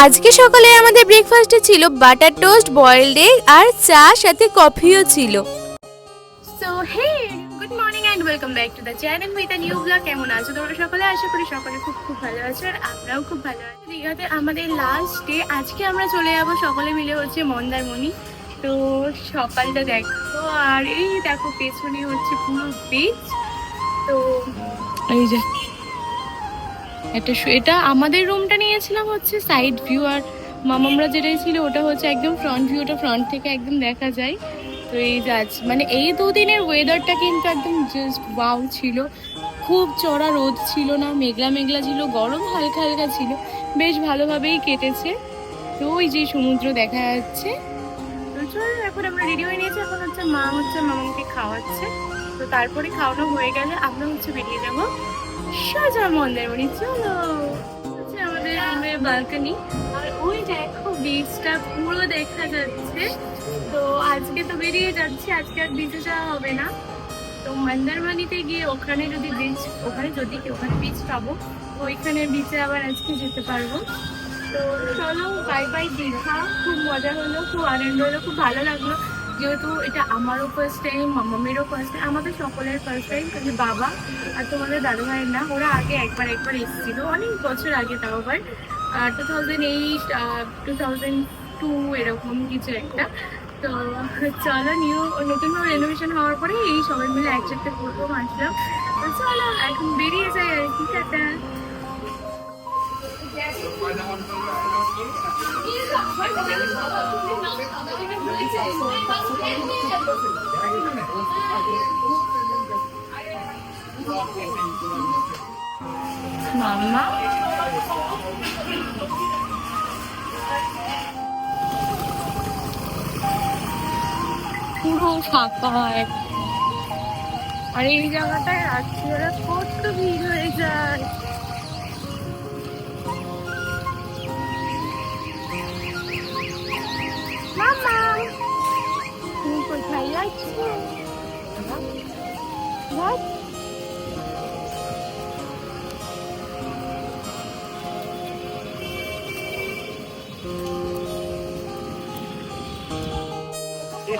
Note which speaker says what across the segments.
Speaker 1: আজকে সকালে আমাদের ব্রেকফাস্টে ছিল বাটার টোস্ট বয়েলড এগ আর চা সাথে কফিও ছিল।
Speaker 2: So hey good morning and welcome back to the channel with a new blog কেমন আছো তোমরা সকলে? আশা করি সকলে খুব খুব ভালো আছো আর আমরাও খুব ভালো আছি। দীঘাতে আমাদের লাস্ট ডে আজকে আমরা চলে যাব সকলে মিলে হচ্ছে মন্দারমণি। তো সকালটা দেখো আর এই দেখো পেছনে হচ্ছে পুরো বিচ তো এই যে একটা এটা আমাদের রুমটা নিয়েছিলাম হচ্ছে সাইড ভিউ আর মামামরা যেটাই ছিল ওটা হচ্ছে একদম ফ্রন্ট ভিউটা ফ্রন্ট থেকে একদম দেখা যায়। তো এই যে মানে এই দুদিনের ওয়েদারটা কিন্তু একদম জাস্ট ওয়াও ছিল। খুব চড়া রোদ ছিল না, মেঘলা মেঘলা ছিল, গরম হালকা হালকা ছিল। বেশ ভালোভাবেই কেটেছে। তো ওই যে সমুদ্র দেখা যাচ্ছে। এখন আমরা রেডি হয়ে নিয়েছি। এখন হচ্ছে মা হচ্ছে মামাকে খাওয়াচ্ছে। তো তারপরে খাওয়ানো হয়ে গেলে আমরা হচ্ছে বেরিয়ে যাব। সোজা মন্দারমণি চলো। আমাদের রুমের বালকনি আর ওই দেখো বিচটা পুরো দেখা যাচ্ছে। তো আজকে তো বেরিয়ে যাচ্ছি, আজকে আর বিচে যাওয়া হবে না। তো মন্দারমণিতে গিয়ে ওখানে যদি বিচ ওখানে যদি ওখানে বিচ পাবো, ওইখানে বিচে আবার আজকে যেতে পারব। তো চলো বাই বাই দীঘা। খুব মজা হলো, খুব আনন্দ হলো, খুব ভালো লাগল। যেহেতু এটা আমারও ফার্স্ট টাইম মামামেরও ফার্স্ট টাইম আমাদের সকলের ফার্স্ট টাইম কিন্তু বাবা আর তোমাদের দাদা ভাইয়ের না, ওরা আগে একবার একবার এসেছিল, অনেক বছর আগে তাও আবার two thousand eight two thousand two এরকম কিছু একটা। তো চলো নিউ নতুনভাবে রেনোভেশন হওয়ার পরে এই সবাই মিলে একসাথে ঘুরবো আসলাম তো চলো, এখন বেরিয়ে যাই আর কি, টাটা। মাম্মা পুরো ফাঁকা একদম। আর এই জায়গাটায় রাত্রিবেলা কত ভিড় হয়ে যায় কোথায় যাচ্ছ যাচ্ছ?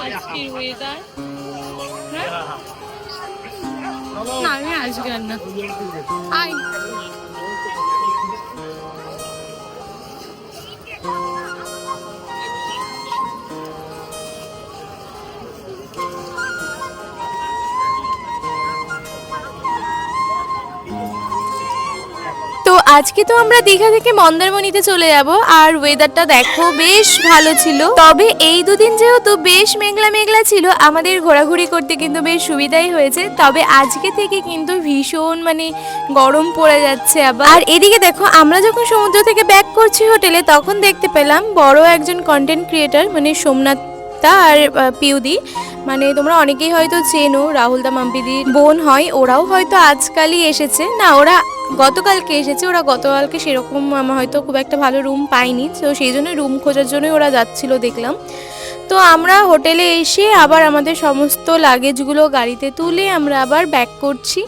Speaker 2: আজকের ওয়েদার না আমি আজকে আর না আই
Speaker 1: তো আজকে তো আমরা দীঘা থেকে মন্দারমণিতে চলে যাব, আর ওয়েদারটা দেখো বেশ ভালো ছিল। তবে এই দুদিন যেহেতু বেশ মেঘলা মেঘলা ছিল, আমাদের ঘোরাঘুরি করতে কিন্তু বেশ সুবিধাই হয়েছে। তবে আজকে থেকে কিন্তু ভীষণ মানে গরম পড়ে যাচ্ছে আবার। আর এদিকে দেখো, আমরা যখন সমুদ্র থেকে ব্যাক করছি হোটেলে, তখন দেখতে পেলাম বড় একজন কন্টেন্ট ক্রিয়েটার মানে সোমনাথ আর পিউদি। মানে তোমরা অনেকেই হয়তো চেনো রাহুল দা মাম্পিদির বোন হয়, ওরাও হয়তো আজকালই এসেছে। না, ওরা গতকালকে এসেছে, ওরা গতকালকে সেরকম আমার হয়তো খুব একটা ভালো রুম পাইনি তো সেই জন্য রুম খোঁজার জন্যই ওরা যাচ্ছিল দেখলাম। তো আমরা হোটেলে এসে আবার আমাদের সমস্ত লাগেজগুলো গাড়িতে তুলে আমরা আবার ব্যাক করছি।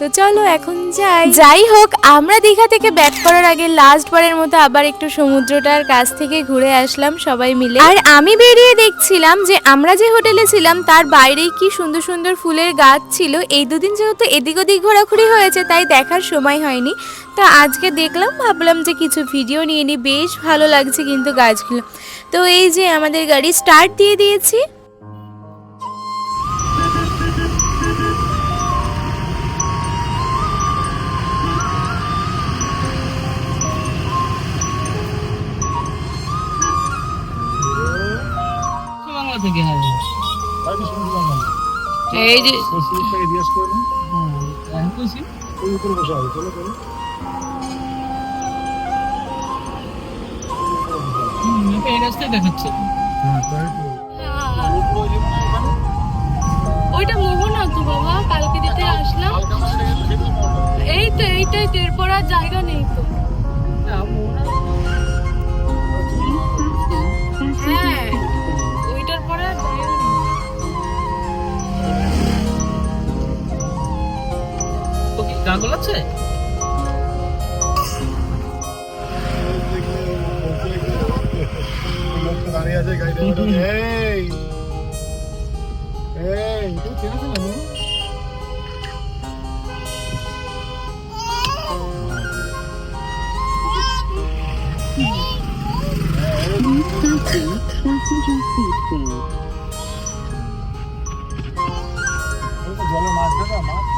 Speaker 1: তো চলো এখন যাই। যাই হোক আমরা দীঘা থেকে ব্যাক করার আগে লাস্ট বারের মতো আবার একটু সমুদ্রটার কাছ থেকে ঘুরে আসলাম সবাই মিলে। আর আমি বেরিয়ে দেখছিলাম যে আমরা যে হোটেলে ছিলাম তার বাইরেই কি সুন্দর সুন্দর ফুলের গাছ ছিল। এই দুদিন যেহেতু এদিক ওদিক ঘোরাঘুরি হয়েছে তাই দেখার সময় হয়নি। তা আজকে দেখলাম ভাবলাম যে কিছু ভিডিও নিয়ে নিই। বেশ ভালো লাগছে কিন্তু গাছগুলো। তো এই যে আমাদের গাড়ি স্টার্ট দিয়ে দিয়েছি।
Speaker 3: থেকে হ্যাঁ।
Speaker 4: বাংলা
Speaker 3: এই যে
Speaker 4: মুসলিমটাকে জিজ্ঞেস করে নিন
Speaker 3: আমি কইছি।
Speaker 4: ওই উপরে বসা হবে চলো চলো।
Speaker 3: এই রাস্তায় দেখাচ্ছে।
Speaker 4: হ্যাঁ
Speaker 2: ওইটা মোহনা তো বাবা কালকে দিতে আসলাম। এই তো এইটাই তো এরপর আর জায়গা নেই তো।
Speaker 3: গাগল আছে?
Speaker 4: দেখলে গাড়িটা বেরোবে। এই এই তুই চেনাস না তো জলে মাছ দেবা মাছ?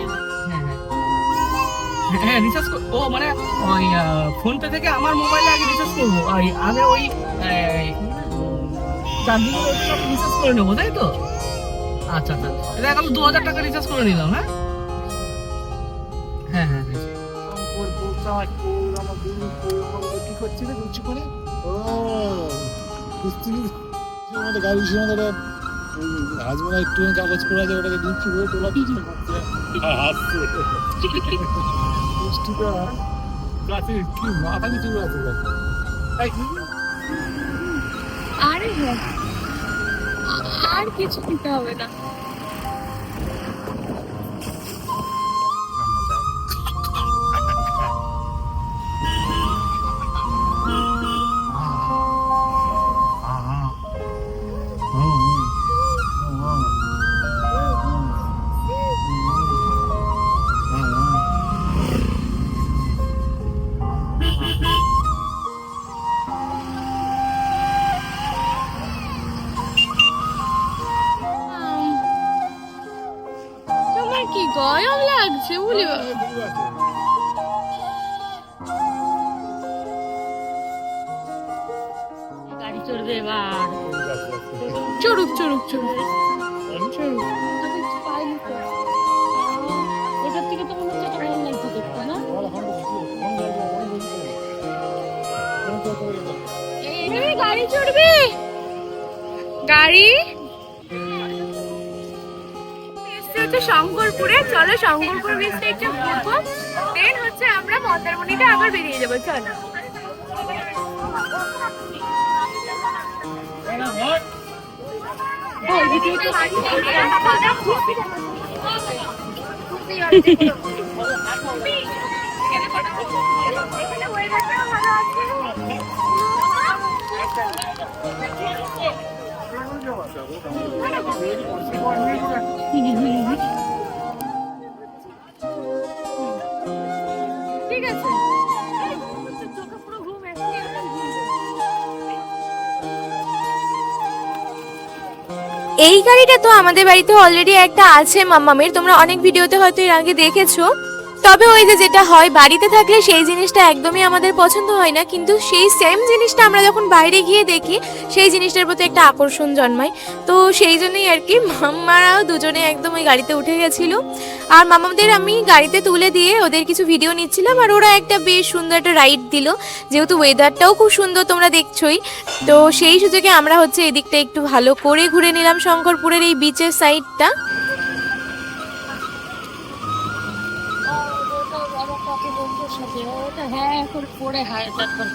Speaker 4: হ্যাঁ
Speaker 3: রিচার্জ ও মানে ওই ফোন পে থেকে আমার মোবাইলে আগে রিচার্জ করব। ওই আগে ওই চার্জিং রিচার্জ করে নেব, তাই তো? আচ্ছা আচ্ছা। এটা এখন দু হাজার টাকা রিচার্জ করে নিলাম হ্যাঁ? হ্যাঁ হ্যাঁ হ্যাঁ।
Speaker 4: হাজবেন্ড একটু কাগজ করে আছে ওটাকে দিচ্ছি ও তোলা হাসছে কুস্তিটা মাথা কিছু আছে তাই কি?
Speaker 2: আরে হ্যাঁ। আর কিছু দিতে হবে না। লাগছে বলি
Speaker 5: গাড়ি চড়বে এবার।
Speaker 2: চড়ুক চড়ুক চড়ুক। চলো শঙ্করপুর বীচটা একটু ঘুরবো দেন হচ্ছে আমরা মন্দারমণিতে আবার বেরিয়ে যাব চলো ঠিক
Speaker 1: এই গাড়িটা তো আমাদের বাড়িতে অলরেডি একটা আছে, মাম্মামের। তোমরা অনেক ভিডিওতে হয়তো এর আগে দেখেছ। তবে ওই যে যেটা হয়, বাড়িতে থাকলে সেই জিনিসটা একদমই আমাদের পছন্দ হয় না, কিন্তু সেই সেম জিনিসটা আমরা যখন বাইরে গিয়ে দেখি, সেই জিনিসটার প্রতি একটা আকর্ষণ জন্মায়। তো সেই জন্যই আর কি মাম্মারাও দুজনে একদম ওই গাড়িতে উঠে গেছিল। আর মামাদের আমি গাড়িতে তুলে দিয়ে ওদের কিছু ভিডিও নিচ্ছিলাম, আর ওরা একটা বেশ সুন্দর একটা রাইড দিল। যেহেতু ওয়েদারটাও খুব সুন্দর তোমরা দেখছোই। তো সেই সুযোগে আমরা হচ্ছে এদিকটা একটু ভালো করে ঘুরে নিলাম শঙ্করপুরের এই বিচের সাইডটা
Speaker 5: হ্যাঁ এখন পরে হায় তারপর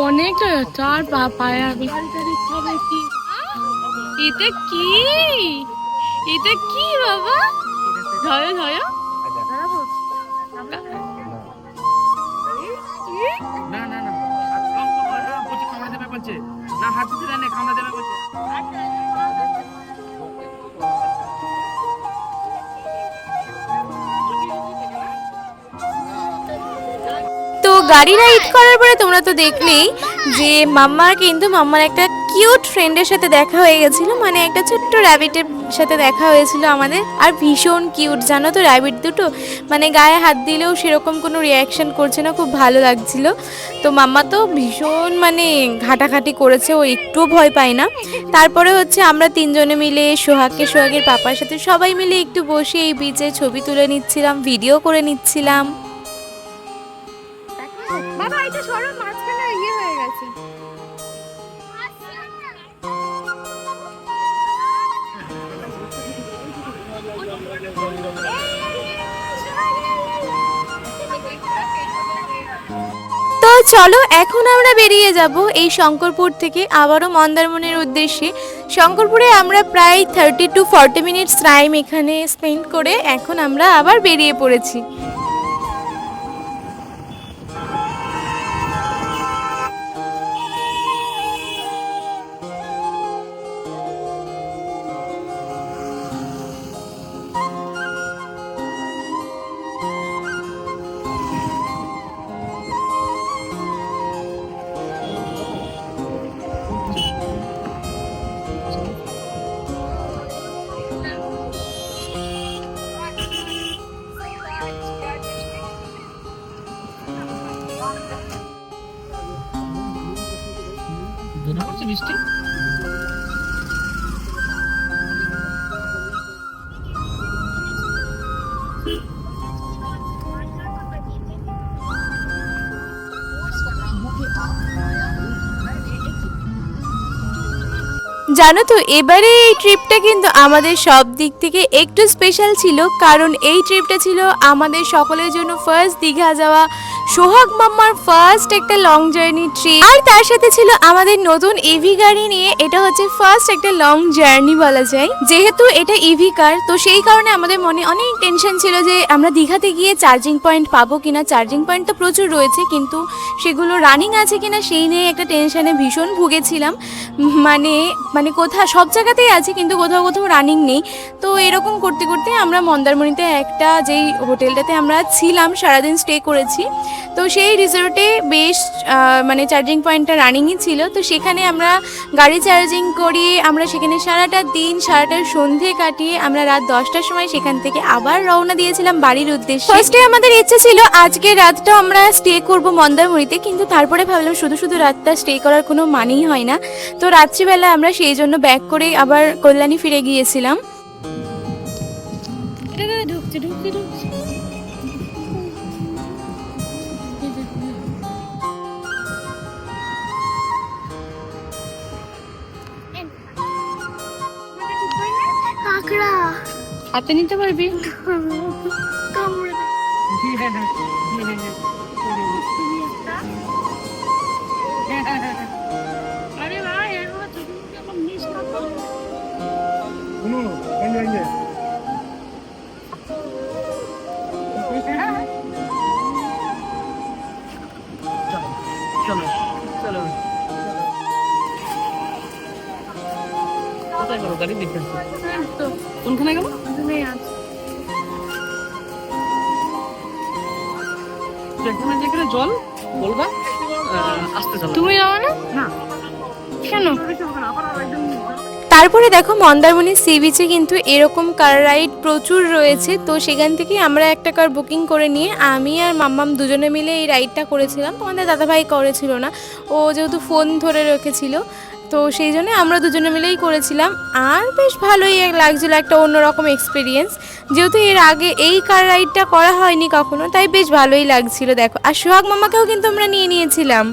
Speaker 2: অনেকটা যাচ্ছে আর পা এটা কি? এটা কি বাবা? ধরো ধরো।
Speaker 3: হাত দেয় না দেবে বলছে
Speaker 1: তো গাড়ি রাইড করার পরে তোমরা তো দেখলেই যে মাম্মার কিন্তু মাম্মার একটা কিউট ফ্রেন্ডের সাথে দেখা হয়ে গেছিল মানে একটা ছোট্ট র্যাবিটের সাথে দেখা হয়েছিল আমাদের। আর ভীষণ কিউট জানো তো র্যাবিট দুটো? মানে গায়ে হাত দিলেও সেরকম কোনো রিয়াকশন করছে না, খুব ভালো লাগছিল। তো মাম্মা তো ভীষণ মানে ঘাটাঘাটি করেছে, ও একটুও ভয় পায় না। তারপরে হচ্ছে আমরা তিনজনে মিলে সোহাগকে, সোহাগের পাপার সাথে সবাই মিলে একটু বসে এই বিচে ছবি তুলে নিচ্ছিলাম ভিডিও করে নিচ্ছিলাম। চলো, এখন আমরা বেরিয়ে যাব এই শঙ্করপুর থেকে আবারও মন্দারমনের উদ্দেশ্যে। শঙ্করপুরে আমরা প্রায় thirty to forty minutes time এখানে স্পেন্ড করে এখন আমরা আবার বেরিয়ে পড়েছি। জানো তো, এবারে এই ট্রিপটা কিন্তু আমাদের সব দিক থেকে একটু স্পেশাল ছিল, কারণ এই ট্রিপটা ছিল আমাদের সকলের জন্য ফার্স্ট দীঘা যাওয়া সোহাগ মাম্মার ফার্স্ট একটা লং জার্নি ট্রিপ আর তার সাথে ছিল আমাদের নতুন ইভি গাড়ি নিয়ে, এটা হচ্ছে ফার্স্ট একটা লং জার্নি বলা যায়। যেহেতু এটা ইভি কার তো সেই কারণে আমাদের মনে অনেক টেনশন ছিল যে আমরা দীঘাতে গিয়ে চার্জিং পয়েন্ট পাবো কিনা। চার্জিং পয়েন্ট তো প্রচুর রয়েছে, কিন্তু সেগুলো রানিং আছে কিনা সেই নিয়ে একটা টেনশনে ভীষণ ভুগেছিলাম। মানে মানে কোথাও, সব জায়গাতেই আছে, কিন্তু কোথাও কোথাও রানিং নেই। তো এরকম করতে করতে আমরা মন্দারমণিতে একটা যেই হোটেলটাতে আমরা ছিলাম, সারাদিন স্টে করেছি। তো সেই রিসোর্টে বেশ মানে চার্জিং পয়েন্টটা রানিংই ছিল। তো সেখানে আমরা গাড়ি চার্জিং করিয়ে আমরা সেখানে সারাটা দিন সারাটা সন্ধে কাটিয়ে আমরা রাত দশটার সময় সেখান থেকে আবার রওনা দিয়েছিলাম বাড়ির উদ্দেশ্যে। ফার্স্টে আমাদের ইচ্ছে ছিল আজকে রাতটা আমরা স্টে করব মন্দারমণিতে কিন্তু তারপরে ভাবলাম শুধু শুধু রাতটা স্টে করার কোনো মানেই হয় না। তো রাত্রিবেলা আমরা সেই জন্য ব্যাক করে আবার কল্যাণী ফিরে গিয়েছিলাম।
Speaker 2: ঢুকছে? ঢুকছে ঢুকছে। কাঁকড়া। হাতে নিতে পারবি? কামড়ে। আরে ভাই এগুলো তুমি কেমন মিস করো
Speaker 3: চলো চলো। কোথায় গেল? গাড়ি দেখতে কোনখানে গেল?
Speaker 2: তুমি
Speaker 3: যেখানে যেখানে জল বলবা? আসতে চলো।
Speaker 2: তুমি যাও না?
Speaker 3: না।
Speaker 2: কেন?
Speaker 1: তারপরে দেখো মন্দারমণি সি বিচে কিন্তু এরকম কার রাইড প্রচুর রয়েছে তো সেখান থেকে আমরা একটা কার বুকিং করে নিয়ে আমি আর মাম্মাম দুজনে মিলে এই রাইডটা করেছিলাম। তোমাদের দাদাভাই করেছিল না। ও যেহেতু ফোন ধরে রেখেছিল তো সেই জন্য আমরা দুজনে মিলেই করেছিলাম। আর বেশ ভালোই লাগছিল একটা অন্যরকম এক্সপিরিয়েন্স যেহেতু এর আগে এই কার রাইডটা করা হয়নি কখনো, তাই বেশ ভালোই লাগছিল, দেখো। আর সোহাগ মামাকেও কিন্তু আমরা নিয়ে নিয়েছিলাম।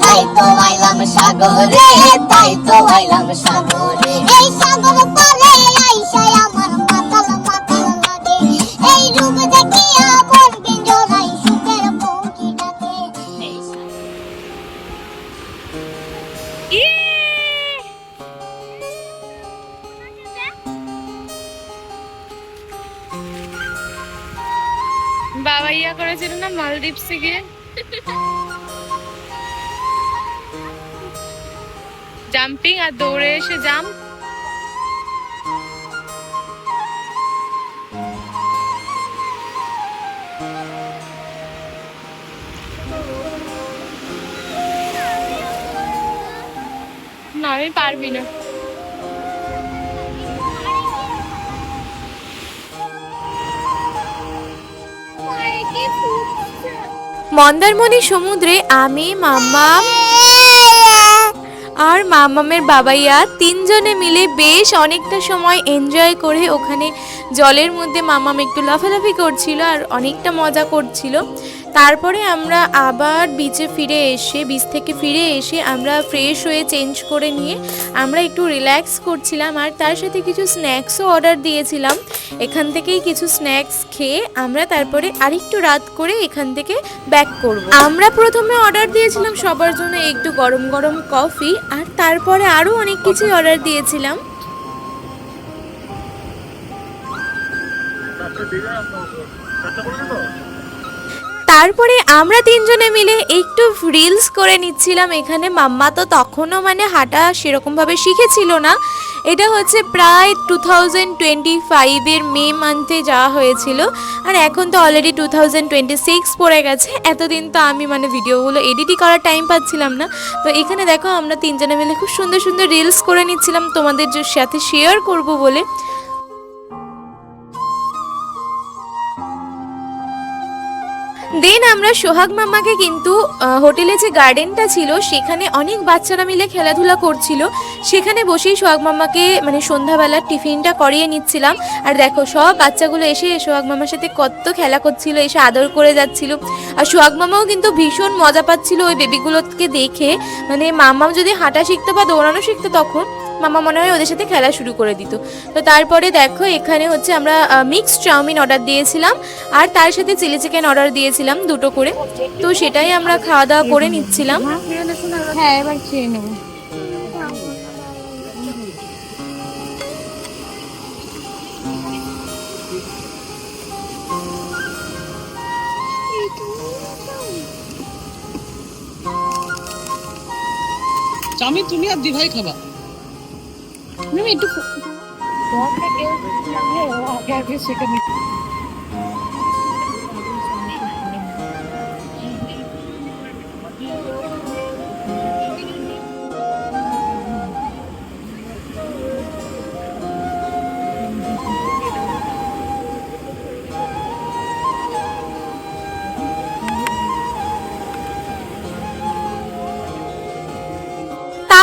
Speaker 6: তাই তো আইলাম সাগরে তাই তো আইলাম সাগরে। এই সাগর পারে আইসাই আমার মাতাল মাতাল লাগে। এই রূপ দেখিয়া সুখের পৌঁছি ডাকে। এই
Speaker 2: বাবা ইয়া করেছিল না মালদ্বীপ গিয়ে? জাম্পিং আর দৌড়ে এসে জাম্প। না আমি পারবি না।
Speaker 1: মন্দারমণি সমুদ্রে আমি মাম্মাম আর মামামের বাবাইয়া তিনজনে মিলে বেশ অনেকটা সময় এনজয় করে ওখানে জলের মধ্যে মামাম একটু লাফালাফি করছিল আর অনেকটা মজা করছিল। তারপরে আমরা আবার বিচে ফিরে এসে বিচ থেকে ফিরে এসে আমরা ফ্রেশ হয়ে চেঞ্জ করে নিয়ে আমরা একটু রিল্যাক্স করছিলাম আর তার সাথে কিছু স্ন্যাক্সও অর্ডার দিয়েছিলাম। এখান থেকেই কিছু স্ন্যাক্স খেয়ে আমরা তারপরে আরেকটু রাত করে এখান থেকে ব্যাক করব। আমরা প্রথমে অর্ডার দিয়েছিলাম সবার জন্য একটু গরম গরম কফি আর তারপরে আরও অনেক কিছুই অর্ডার দিয়েছিলাম। তারপরে আমরা তিনজনে মিলে একটু রিলস করে নিচ্ছিলাম এখানে। মাম্মা তো তখনও মানে হাঁটা সেরকমভাবে শিখেছিল না। এটা হচ্ছে প্রায় টু থাউজেন্ড টোয়েন্টি ফাইভের মে মান্থে যাওয়া হয়েছিল। আর এখন তো already two thousand twenty six পড়ে গেছে। এতদিন তো আমি মানে ভিডিওগুলো এডিটই করার টাইম পাচ্ছিলাম না। তো এখানে দেখো আমরা তিনজনে মিলে খুব সুন্দর সুন্দর রিলস করে নিচ্ছিলাম। তোমাদের সাথে শেয়ার করব বলে। দেন আমরা সোহাগ মামাকে কিন্তু হোটেলে যে গার্ডেনটা ছিল, সেখানে অনেক বাচ্চারা মিলে খেলাধুলা করছিল। সেখানে বসেই সোহাগ মামাকে মানে সন্ধ্যাবেলার টিফিনটা করিয়ে নিচ্ছিলাম। আর দেখো, সব বাচ্চাগুলো এসে সোহাগ মামার সাথে কত খেলা করছিল, এসে আদর করে যাচ্ছিল। আর সোহাগ মামাও কিন্তু ভীষণ মজা পাচ্ছিল ওই বেবিগুলোকে দেখে। মানে মামাও যদি হাঁটা শিখতো বা দৌড়ানো শিখতো তখন মামা মনে হয় ওদের সাথে খেলা শুরু করে দিত। তো তারপরে দেখো এখানে হচ্ছে আমরা মিক্স চাউমিন অর্ডার দিয়েছিলাম আর তার সাথে চিলি চিকেন অর্ডার দিয়েছিলাম দুটো করে। তো সেটাই আমরা খাওয়া দাওয়া করে নিচ্ছিলাম।
Speaker 5: হ্যাঁ এবার খেয়ে নেব।
Speaker 3: চাউমিন তুমি আর দিভাই খাবা।
Speaker 5: একটু আগে আগে সেখানে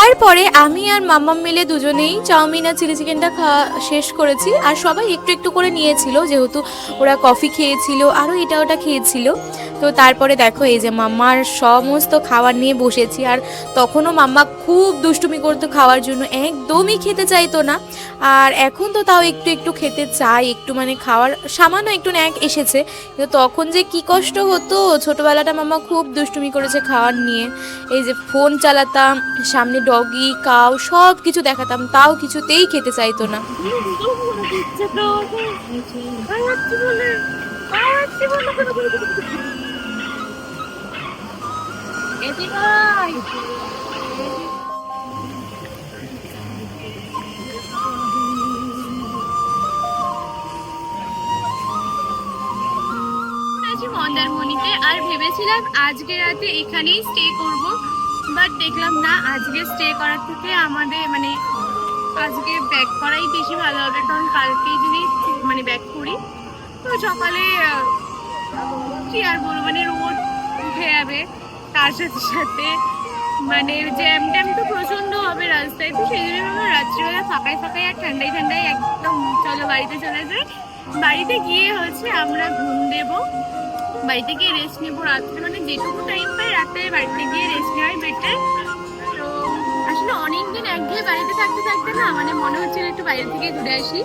Speaker 1: তারপরে আমি আর মাম্মা মিলে দুজনেই চাউমিন আর চিলি চিকেনটা খাওয়া শেষ করেছি। আর সবাই একটু একটু করে নিয়েছিল, যেহেতু ওরা কফি খেয়েছিল, আরও এটা ওটা খেয়েছিল। তো তারপরে দেখো এই যে মাম্মার সমস্ত খাবার নিয়ে বসেছি আর তখনও মাম্মা খুব দুষ্টুমি করতো খাওয়ার জন্য, একদমই খেতে চাইতো না। আর এখন তো তাও একটু একটু খেতে চাই, একটু মানে খাওয়ার সামান্য একটু ন্যাক এসেছে। কিন্তু তখন যে কি কষ্ট হতো, ছোটোবেলাটা মাম্মা খুব দুষ্টুমি করেছে খাওয়ার নিয়ে। এই যে ফোন চালাতাম, সামনে ডগি, কাউ, সব কিছু দেখাতাম, তাও কিছুতেই খেতে চাইতো না।
Speaker 2: মন্দারমণিতে আর ভেবেছিলাম আজকে রাতে এখানেই স্টে করব বাট দেখলাম না, আজকে স্টে করার থেকে আমাদের মানে আজকে ব্যাক করাই বেশি ভালো হবে, কারণ কালকে যদি মানে ব্যাক করি, তো সকালে কি আর বলব মানে যাবে তার সাথে। মানে জ্যাম ট্যাম তো প্রচণ্ড হবে রাস্তায়। তো সেই জন্য ভাবলাম রাত্রিবেলা ফাঁকায় ফাঁকায় আর ঠান্ডায় ঠান্ডায় একদম চলো বাড়িতে চলে যাই। বাড়িতে গিয়ে হচ্ছে আমরা ঘুম দেবো। বাড়িতে গিয়ে রেস্ট নেব রাত্রে। মানে যেটুকু টাইম পাই রাতে বাড়িতে গিয়ে রেস্ট নেওয়াই বেটার বাড়িতে থাকতে থাকতে না মানে মনে হচ্ছিল একটু বাইরে থেকে ঘুরে আসি।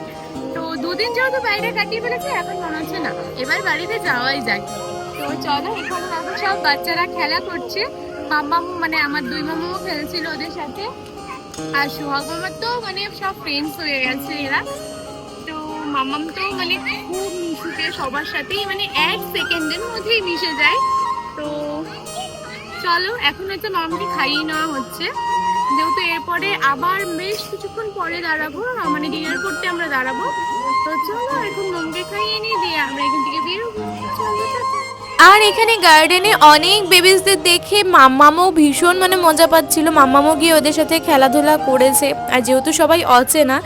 Speaker 2: তো দুদিন যেহেতু বাইরে কাটিয়ে ফেলেছে, এখন মনে হচ্ছে না। এবার বাড়িতে যাওয়াই যায় তো চলো, এখানে দেখো সব বাচ্চারা খেলা করছে। মাম্মাম মানে আমার দুই মামাও খেলছিল ওদের সাথে। আর সোহাগ মামার তো মানে সব ফ্রেন্ডস হয়ে গেছে এরা। তো মামাম তো মানে খুব মিশুকে সবার সাথেই মানে এক সেকেন্ডের মধ্যেই মিশে যায়। তো চলো, এখন হচ্ছে মামাকে খাইয়ে নেওয়া হচ্ছে। যেহেতু এরপরে আবার বেশ কিছুক্ষণ পরে দাঁড়াবো মানে ডিনার করতে আমরা দাঁড়াবো। তো চলো, এখন মামকে খাইয়ে নিয়ে দিয়ে আমরা এখান থেকে বেরোবো। চলো।
Speaker 1: আর এখানে গার্ডেনে অনেক বেবিসদের দেখে মাম্মামও ভীষণ মানে মজা পাচ্ছিল। মাম্মামও গিয়ে ওদের সাথে খেলাধুলা করেছে। আর যেহেতু সবাই অচেনা,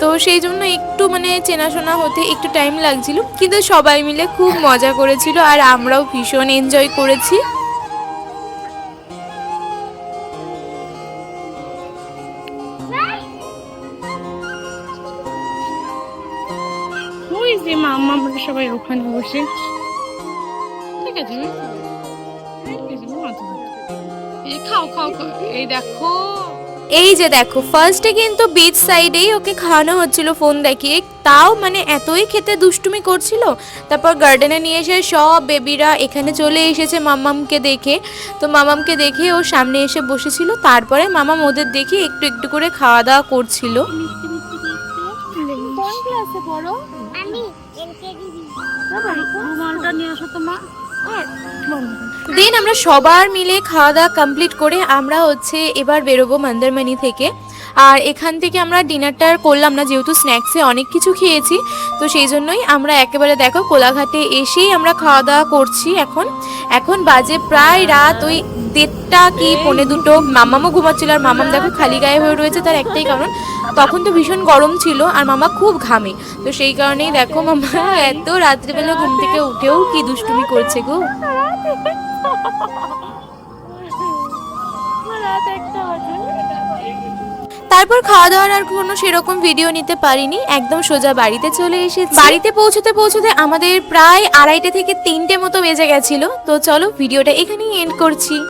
Speaker 1: তো সেই জন্য একটু মানে চেনাশোনা হতে একটু টাইম লাগছিল। কিন্তু সবাই মিলে খুব মজা করেছিল আর আমরাও ভীষণ এনজয় করেছি।
Speaker 2: সবাই ওখানে বসে। হবে। এই খাও খাও খাও। এই দেখো।
Speaker 1: এই যে দেখো ফার্স্টে কিন্তু বিচ সাইডেই ওকে খাওয়ানো হচ্ছিল ফোন দেখিয়ে। তাও মানে এতই খেতে দুষ্টুমি করছিল। তারপর গার্ডেনে নিয়ে এসে সব বেবিরা এখানে চলে এসেছে মামামকে দেখে। তো মামামকে দেখে ও সামনে এসে বসেছিল। তারপরে মামাম ওদের দেখে একটু একটু করে খাওয়া দাওয়া করছিল।
Speaker 2: কোন ক্লাসে পড়ো?
Speaker 6: আমি এলকেজি
Speaker 2: রুমালটা নিয়ে আসো তোমার
Speaker 1: দেন আমরা সবার মিলে খাওয়া দাওয়া কমপ্লিট করে আমরা হচ্ছে এবার বেরোবো মন্দারমণি থেকে। আর এখান থেকে আমরা ডিনারটা করলাম না, যেহেতু স্ন্যাক্সে অনেক কিছু খেয়েছি, তো সেই জন্যই আমরা একেবারে দেখো কোলাঘাটে এসেই আমরা খাওয়া দাওয়া করছি এখন। এখন বাজে প্রায় রাত ওই দেড়টা কি পৌনে দুটো মামামও ঘুমাচ্ছিল আর মামাম দেখো খালি গায়ে হয়ে রয়েছে তার একটাই কারণ, তখন তো ভীষণ গরম ছিল আর মামা খুব ঘামে। তো সেই কারণেই দেখো মামা এত রাত্রিবেলা ঘুম থেকে উঠেও কি দুষ্টুমি করছে গো। তারপর খাওয়া দাওয়ার আর কোনো সেরকম ভিডিও নিতে পারিনি, একদম সোজা বাড়িতে চলে এসেছি। বাড়িতে পৌঁছতে পৌঁছতে আমাদের প্রায় আড়াইটে থেকে তিনটে মতো বেজে গেছিল, তো চলো ভিডিওটা এখানেই এন্ড করছি।